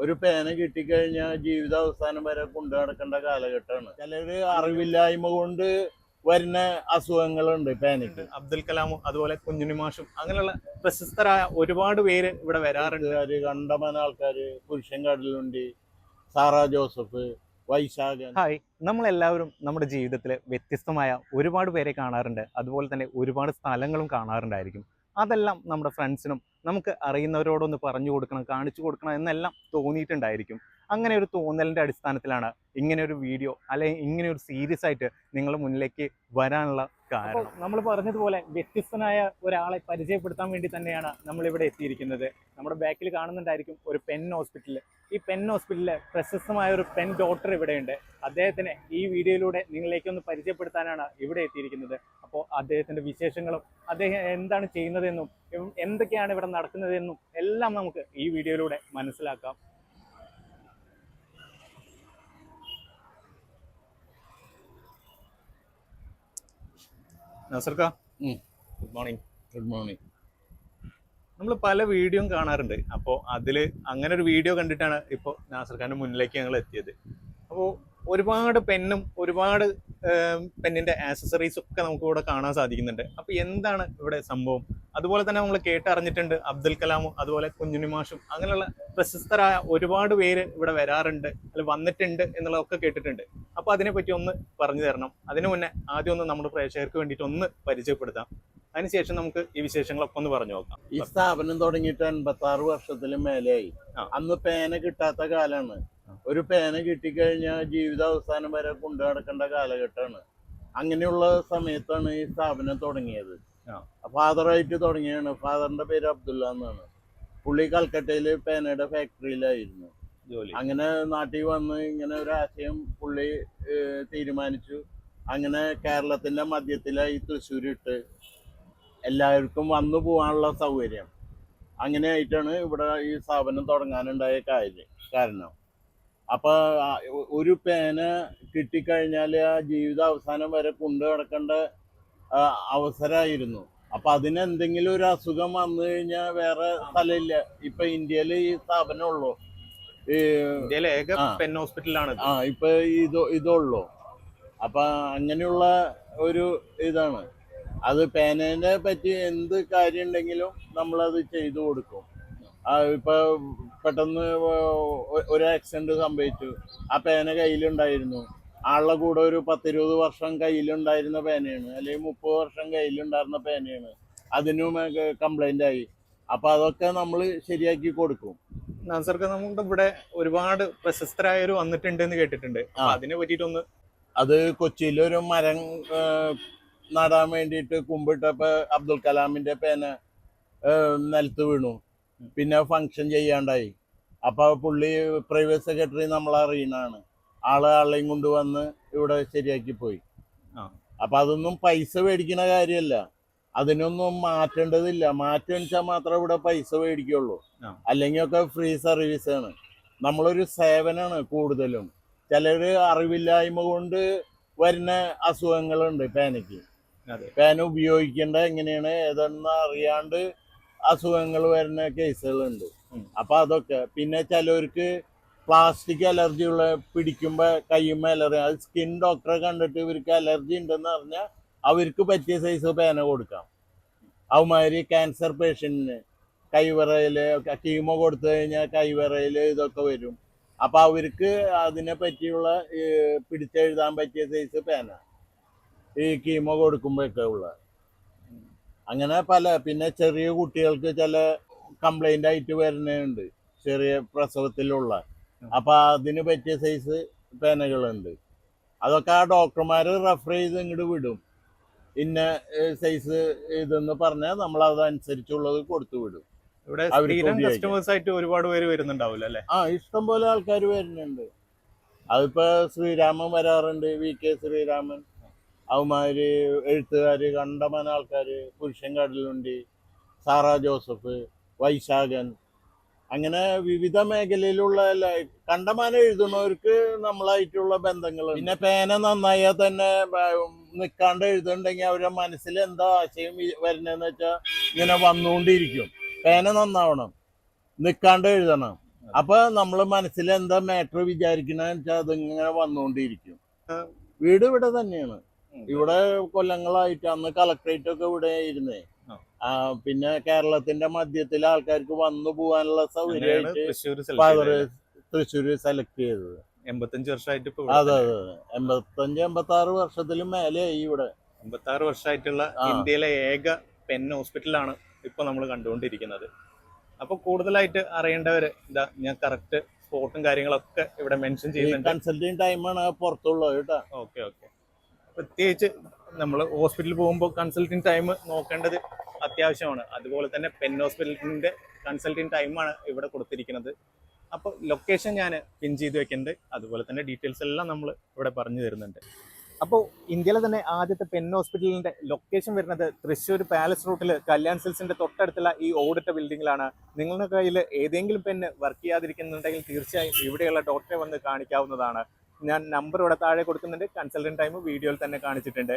ഒരു പേന കിട്ടിക്കഴിഞ്ഞാൽ ജീവിത അവസാനം വരെ കൊണ്ടു നടക്കേണ്ട കാലഘട്ടമാണ്. ചിലര് അറിവില്ലായ്മ കൊണ്ട് വരുന്ന അസുഖങ്ങളുണ്ട് പേനയ്ക്ക്. അബ്ദുൽ കലാമും അതുപോലെ കുഞ്ഞുണ്ണി മാഷും അങ്ങനെയുള്ള പ്രശസ്തരായ ഒരുപാട് പേര് ഇവിടെ വരാറുണ്ട്. കണ്ടമാന ആൾക്കാര് പുരുഷൻ കടലുണ്ടി സാറാ ജോസഫ് വൈശാഖൻ. ഹായ് നമ്മളെല്ലാവരും നമ്മുടെ ജീവിതത്തിൽ വ്യത്യസ്തമായ ഒരുപാട് പേരെ കാണാറുണ്ട്. അതുപോലെ തന്നെ ഒരുപാട് സ്ഥലങ്ങളും കാണാറുണ്ടായിരിക്കും. അതെല്ലാം നമ്മുടെ ഫ്രണ്ട്സിനും നമുക്ക് അറിയുന്നവരോടൊന്ന് പറഞ്ഞു കൊടുക്കണം കാണിച്ചു കൊടുക്കണം എന്നെല്ലാം തോന്നിയിട്ടുണ്ടായിരിക്കും. അങ്ങനെ ഒരു തോന്നലിന്റെ അടിസ്ഥാനത്തിലാണ് ഇങ്ങനെ ഒരു വീഡിയോ അല്ലെങ്കിൽ ഇങ്ങനെ ഒരു സീരീസ് ആയിട്ട് നിങ്ങളുടെ മുന്നിലേക്ക് വരാനുള്ള കാരണം. നമ്മൾ പറഞ്ഞതുപോലെ വ്യത്യസ്തനായ ഒരാളെ പരിചയപ്പെടുത്താൻ വേണ്ടി തന്നെയാണ് നമ്മൾ ഇവിടെ എത്തിയിരിക്കുന്നത്. നമ്മുടെ ബാക്കിൽ കാണുന്നുണ്ടായിരിക്കും ഒരു പെൻ ഹോസ്പിറ്റൽ ഈ പെൻ ഹോസ്പിറ്റലിലെ പ്രശസ്തമായ ഒരു പെൻ ഡോക്ടർ ഇവിടെയുണ്ട്. അദ്ദേഹത്തിനെ ഈ വീഡിയോയിലൂടെ നിങ്ങളിലേക്ക് ഒന്ന് പരിചയപ്പെടുത്താനാണ് ഇവിടെ എത്തിയിരിക്കുന്നത്. അപ്പോൾ അദ്ദേഹത്തിന്റെ വിശേഷങ്ങളും അദ്ദേഹം എന്താണ് ചെയ്യുന്നതെന്നും എന്തൊക്കെയാണ് ഇവിടെ നടക്കുന്നതെന്നും എല്ലാം നമുക്ക് ഈ വീഡിയോയിലൂടെ മനസ്സിലാക്കാം. നസർക്ക. ഗുഡ് മോർണിംഗ് ഗുഡ് മോർണിംഗ് നമ്മൾ പല വീഡിയോയും കാണാറുണ്ട്. അപ്പോൾ അതിൽ അങ്ങനെ ഒരു വീഡിയോ കണ്ടിട്ടാണ് ഇപ്പോൾ നാസർ ഖാന്റെ മുന്നിലേക്ക് ഞങ്ങൾ എത്തിയത് അപ്പോൾ ഒരുപാട് പെണ്ണും ഒരുപാട് പെന്നിന്റെ ആക്സസറീസ് ഒക്കെ നമുക്ക് ഇവിടെ കാണാൻ സാധിക്കുന്നുണ്ട്. അപ്പോൾ എന്താണ് ഇവിടെ സംഭവം? അതുപോലെ തന്നെ നമ്മൾ കേട്ടറിഞ്ഞിട്ടുണ്ട് അബ്ദുൽ കലാമും അതുപോലെ കുഞ്ഞുനിമാഷും അങ്ങനെയുള്ള പ്രശസ്തരായ ഒരുപാട് പേര് ഇവിടെ വരാറുണ്ട് അല്ല വന്നിട്ടുണ്ട് എന്നുള്ളതൊക്കെ കേട്ടിട്ടുണ്ട്. അപ്പോൾ അതിനെപ്പറ്റി ഒന്ന് പറഞ്ഞു തരണം. അതിനു മുന്നേ ആദ്യം ഒന്ന് നമ്മുടെ പ്രേക്ഷകർക്ക് വേണ്ടിയിട്ട് ഒന്ന് പരിചയപ്പെടുത്താം. അതിനുശേഷം നമുക്ക് ഈ വിശേഷങ്ങളൊക്കെ ഒന്ന് പറഞ്ഞു നോക്കാം. ഈ സ്ഥാപനം തുടങ്ങിയിട്ട് എൺപത്തി ആറ് വർഷത്തിലും മേലെയായി. അന്ന് പേന കിട്ടാത്ത കാലാണ് ഒരു പേന കിട്ടിക്കഴിഞ്ഞാൽ ജീവിതാവസാനം വരെ കൊണ്ടു നടക്കേണ്ട കാലഘട്ടമാണ്. അങ്ങനെയുള്ള സമയത്താണ് ഈ സ്ഥാപനം തുടങ്ങിയത്. ഫാദറായിട്ട് തുടങ്ങിയാണ് ഫാദറിന്റെ പേര് അബ്ദുള്ള എന്നാണ്. പുള്ളി കൽക്കട്ടയിൽ പേനയുടെ ഫാക്ടറിയിലായിരുന്നു. ജോലി. അങ്ങനെ നാട്ടിൽ വന്ന് ഇങ്ങനെ ഒരു ആശയം പുള്ളി തീരുമാനിച്ചു. അങ്ങനെ കേരളത്തിന്റെ മധ്യത്തിലായി തൃശ്ശൂർ ഇട്ട് എല്ലാവർക്കും വന്നു പോകാനുള്ള സൗകര്യം. അങ്ങനെയായിട്ടാണ് ഇവിടെ ഈ സ്ഥാപനം തുടങ്ങാനുണ്ടായ കാര്യം കാരണം. അപ്പൊ ഒരു പേന കിട്ടിക്കഴിഞ്ഞാൽ ആ ജീവിത അവസാനം വരെ കൊണ്ടു നടക്കേണ്ട അവസരമായിരുന്നു അപ്പൊ അതിന് എന്തെങ്കിലും ഒരു അസുഖം വന്നു കഴിഞ്ഞാൽ വേറെ സ്ഥലമില്ല. ഇപ്പൊ ഇന്ത്യയിൽ ഈ സ്ഥാപനം ഉള്ളൂ ഏക പെൻ ഹോസ്പിറ്റലാണ് ആ ഇപ്പൊ ഇത് ഇതുള്ളൂ. അപ്പൊ അങ്ങനെയുള്ള ഒരു ഇതാണ്. അത് പേനേനെ പറ്റി എന്ത് കാര്യം ഉണ്ടെങ്കിലും നമ്മളത് ചെയ്തു കൊടുക്കും. ഇപ്പൊ പെട്ടെന്ന് ഒരു ആക്സിഡന്റ് സംഭവിച്ചു. ആ പേന കയ്യിലുണ്ടായിരുന്നു. ആളുടെ കൂടെ ഒരു പത്തിരുപത് വർഷം കയ്യിലുണ്ടായിരുന്ന പേനയാണ്. അല്ലെങ്കിൽ മുപ്പത് വർഷം കയ്യിലുണ്ടായിരുന്ന പേനയാണ്. അതിനും കംപ്ലൈന്റ് ആയി. അപ്പൊ അതൊക്കെ നമ്മൾ ശരിയാക്കി കൊടുക്കും. നാസർക്ക് നമ്മുടെ ഇവിടെ ഒരുപാട് പ്രശസ്തരായവർ വന്നിട്ടുണ്ട് എന്ന് കേട്ടിട്ടുണ്ട്. അതിനെ പറ്റിയിട്ടൊന്ന് അത് കൊച്ചിയിലൊരു മരം നടാൻ വേണ്ടിയിട്ട് കുമ്പിട്ടപ്പോ അബ്ദുൽ കലാമിന്റെ പേന നിലത്ത് വീണു. പിന്നെ ഫങ്ഷൻ ചെയ്യാണ്ടായി. അപ്പൊ പുള്ളി പ്രൈവറ്റ് സെക്രട്ടറി നമ്മൾ അറിയുന്നതാണ്. ആൾ ആളെയും കൊണ്ടുവന്ന് ഇവിടെ ശരിയാക്കി പോയി. അപ്പൊ അതൊന്നും പൈസ മേടിക്കുന്ന കാര്യമല്ല. അതിനൊന്നും മാറ്റേണ്ടതില്ല. മാറ്റം വെച്ചാൽ മാത്രമേ ഇവിടെ പൈസ മേടിക്കുള്ളൂ. അല്ലെങ്കിൽ ഒക്കെ ഫ്രീ സർവീസ് ആണ്. നമ്മളൊരു സേവനമാണ് കൂടുതലും. ചിലര് അറിവില്ലായ്മ കൊണ്ട് വരുന്ന അസുഖങ്ങളുണ്ട് പേനയ്ക്ക് പേന ഉപയോഗിക്കേണ്ട എങ്ങനെയാണ് ഏതെന്ന് അറിയാണ്ട് അസുഖങ്ങൾ വരുന്ന കേസുകളുണ്ട്. അപ്പൊ അതൊക്കെ. പിന്നെ ചിലവർക്ക് പ്ലാസ്റ്റിക് അലർജി ഉള്ള പിടിക്കുമ്പോ കയ്യുമ്പോ അലർജി അത് സ്കിൻ ഡോക്ടറെ കണ്ടിട്ട് ഇവർക്ക് അലർജി ഉണ്ടെന്ന് പറഞ്ഞാൽ അവർക്ക് പറ്റിയ സൈസ് പേന കൊടുക്കാം. അവമാതിരി ക്യാൻസർ പേഷ്യന്റിന് കൈവിറയിൽ കീമോ കൊടുത്തു കഴിഞ്ഞാൽ കൈവിറയിൽ ഇതൊക്കെ വരും. അപ്പൊ അവർക്ക് അതിനെ പറ്റിയുള്ള പിടിച്ചെഴുതാൻ പറ്റിയ സൈസ് പേന. ഈ കീമോ കൊടുക്കുമ്പോഴൊക്കെ ഉള്ള. അങ്ങനെ പല പിന്നെ ചെറിയ കുട്ടികൾക്ക് ചില കംപ്ലൈന്റ് ആയിട്ട് വരുന്നുണ്ട് ചെറിയ പ്രസവത്തിലുള്ള. അപ്പൊ അതിന് പറ്റിയ സൈസ് പേനകളുണ്ട്. അതൊക്കെ ആ ഡോക്ടർമാർ റെഫർ ചെയ്ത് ഇങ്ങോട്ട് വിടും. ഇന്ന സൈസ് ഇതെന്ന് പറഞ്ഞാൽ നമ്മൾ അതനുസരിച്ചുള്ളത് കൊടുത്തു വിടും. ഇവിടെ കസ്റ്റമേഴ്സ് ആയിട്ട് ഒരുപാട് പേര് വരുന്നുണ്ടാവില്ല അല്ലേ? ആ ഇഷ്ടം പോലെ ആൾക്കാർ വരുന്നുണ്ട്. അതിപ്പോ ശ്രീരാമൻ വരാറുണ്ട് വി കെ ശ്രീരാമൻ. അവന്മാര് എഴുത്തുകാർ കണ്ടമാന ആൾക്കാർ പുരുഷൻ കടലുണ്ടി സാറാ ജോസഫ് വൈശാഖൻ അങ്ങനെ വിവിധ മേഖലയിലുള്ള കണ്ടമാനം എഴുതുന്നവർക്ക് നമ്മളായിട്ടുള്ള ബന്ധങ്ങൾ പിന്നെ പേന നന്നായാൽ തന്നെ നിൽക്കാണ്ട് നിക്കാണ്ട് എഴുതുന്നുണ്ടെങ്കിൽ അവരുടെ മനസ്സിൽ എന്താ ആശയം വരുന്നതെന്ന് വെച്ചാൽ ഇങ്ങനെ വന്നുകൊണ്ടിരിക്കും. പേന നന്നാവണം നിൽക്കാണ്ട് എഴുതണം. അപ്പൊ നമ്മൾ മനസ്സിൽ എന്താ മാറ്റർ വിചാരിക്കണെന്ന് വെച്ചാൽ അതിങ്ങനെ വന്നുകൊണ്ടിരിക്കും. വീട് ഇവിടെ തന്നെയാണ്. ഇവിടെ കൊല്ലങ്ങളായിട്ട് അന്ന് കളക്ടറേറ്റ് ഒക്കെ ഇവിടെ ഇരുന്നേ പിന്നെ കേരളത്തിന്റെ മധ്യത്തിൽ ആൾക്കാർക്ക് വന്നു പോകാനുള്ള സൗകര്യം സൗകര്യമായിട്ട് തൃശ്ശൂര് സെലക്ട് ചെയ്തത്. എൺപത്തഞ്ച് വർഷമായിട്ട് അതെ അതെ അതെ. എൺപത്തഞ്ച് എൺപത്തി ആറ് വർഷത്തിലും മേലെയായി ഇവിടെ. എൺപത്തി ആറ് വർഷമായിട്ടുള്ള ഇന്ത്യയിലെ ഏക പെൻ ഹോസ്പിറ്റലാണ് ഇപ്പൊ നമ്മൾ കണ്ടുകൊണ്ടിരിക്കുന്നത്. അപ്പൊ കൂടുതലായിട്ട് അറിയേണ്ടവര് ഇതാ ഞാൻ കറക്റ്റ് സ്പോട്ടും കാര്യങ്ങളൊക്കെ ഇവിടെ മെൻഷൻ ചെയ്യുന്നുണ്ട്. കൺസൾട്ടിങ് ടൈമാണ് പുറത്തുള്ളത് കേട്ടോ. Okay okay. പ്രത്യേകിച്ച് നമ്മൾ ഹോസ്പിറ്റലിൽ പോകുമ്പോൾ കൺസൾട്ടിങ് ടൈം നോക്കേണ്ടത് അത്യാവശ്യമാണ്. അതുപോലെ തന്നെ പെൻ ഹോസ്പിറ്റലിന്റെ കൺസൾട്ടിങ് ടൈമാണ് ഇവിടെ കൊടുത്തിരിക്കുന്നത്. അപ്പോൾ ലൊക്കേഷൻ ഞാൻ പിൻ ചെയ്ത് വെക്കുന്നുണ്ട് അതുപോലെ തന്നെ ഡീറ്റെയിൽസ് എല്ലാം നമ്മൾ ഇവിടെ പറഞ്ഞു തരുന്നുണ്ട്. അപ്പോൾ ഇന്ത്യയിലെ തന്നെ ആദ്യത്തെ പെൻ ഹോസ്പിറ്റലിന്റെ ലൊക്കേഷൻ വരുന്നത് തൃശ്ശൂർ പാലസ് റൂട്ടിൽ കല്യാൺ സിൽസിന്റെ തൊട്ടടുത്തുള്ള ഈ ഓടിട്ട ബിൽഡിങ്ങിലാണ് നിങ്ങളുടെ കയ്യിൽ ഏതെങ്കിലും പെന്ന് വർക്ക് ചെയ്യാതിരിക്കുന്നുണ്ടെങ്കിൽ തീർച്ചയായും ഇവിടെയുള്ള ഡോക്ടറെ വന്ന് കാണിക്കാവുന്നതാണ്. ഞാൻ നമ്പർ ഇവിടെ താഴെ കൊടുക്കുന്നുണ്ട്. കൺസൾട്ടൻ ടൈം വീഡിയോയിൽ തന്നെ കാണിച്ചിട്ടുണ്ട്.